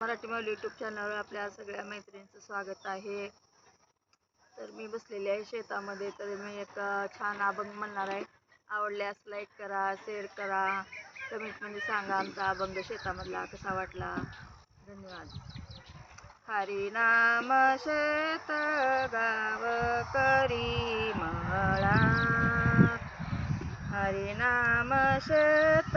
Marathi mall YouTube चॅनलवर आपल्या सगळ्या मैत्रिणींचं स्वागत आहे. तर मी बसलेली आहे शेतामध्ये. तर मी एक छान अभंग म्हणणार आहे. आवडल्यास लाईक करा शेअर करा. कमेंटमध्ये सांगा आमचा अभंग शेतामधला कसा वाटला. धन्यवाद. हरिनाम शेत गाव करी मळा. हरिनाम शेत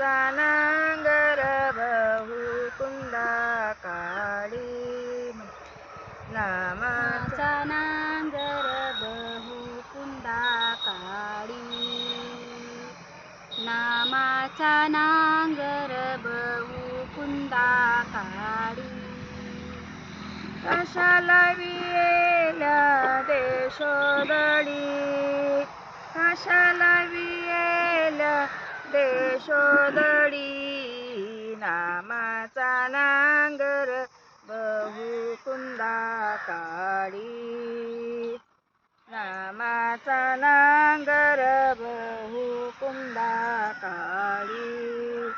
चा नांगर बहु कुंदा काळी नामाचा नांगर बहु कुंदा काळी. नामाचा नांगर बहु कुंदा काळी. कशाला वियेल्या देशोदडी. कशाला वियेल्या देशोदडी नामाचा नांगर बहु कुंदा काळी नामाचा नांगर बहु कुंदा काळी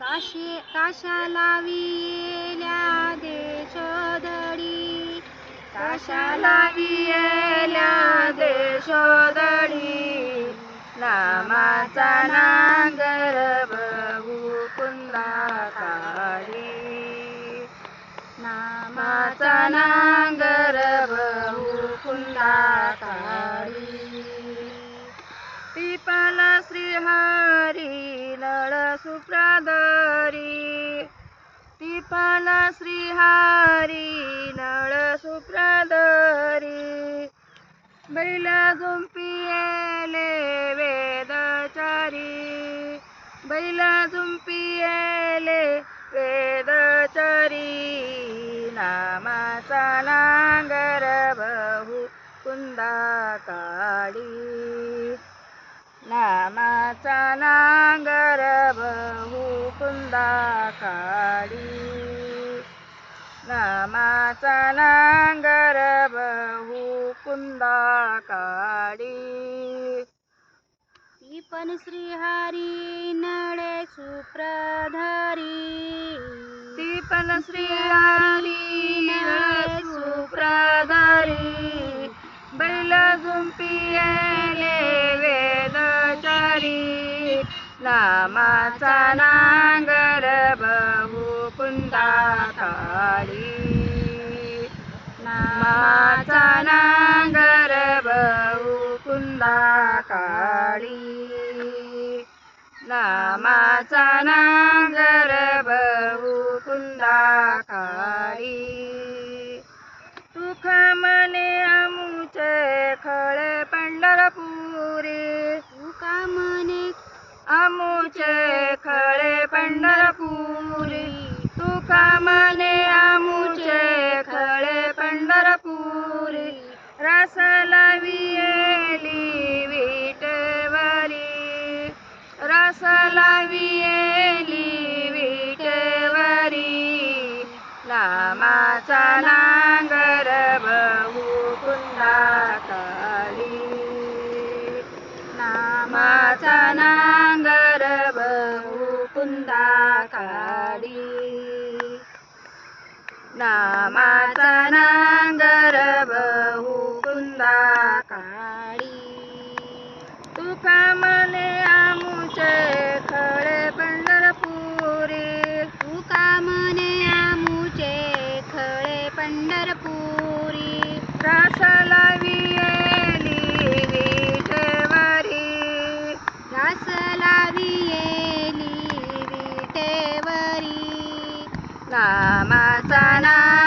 काशी काशाला वियेल्या देशोदडी कशाला वियेल्या देशोदडी नामाचा नांगर बहू कुंदा काढी नामाचा नांगर बहु कुंदा काढी पिपल श्रीहरी नळ सुप्रदरी. पिपल श्रीहारी नळ सुप्रदरी. बैला झुंपियेले वेदचारी. बैला झुंपियेले वेदचारी. नामाचा नांगर बहु कुंदा काळी. नामाचा नांगर बहु कुंदा काळी. नामाचा नांगर बहु कुंदा काळी. पण श्रीहारी नळे सुप्रधारी. ती पण श्रीहारी नळ सुप्रधारी. बैल झुंपियले वेदचारी. नामाचा नांगर बहु कुंदा काळी नामा नामाचा नांगर बहु कुंदा काळी तुख मने अमुचे खळे पंढरपुरी. तुका मने अमुचे खळे पंढरपुरी. नामाचा नांगर कुंदा नामाचा नांगर बहु कुंदा काडी नामाचा नांगर बहु कुंदा काडी तुका मने पंढरपुरी रसला वियेली विटेवरी. रास लावियेली विटेवरी. नामाचा ना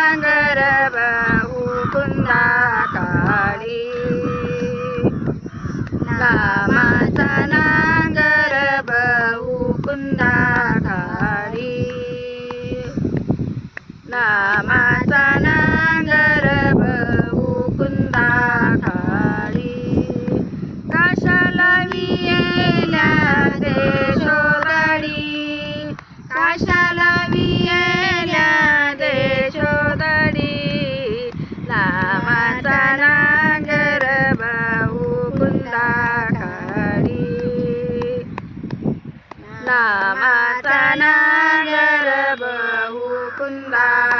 नामाचा नागर बहु कुंदा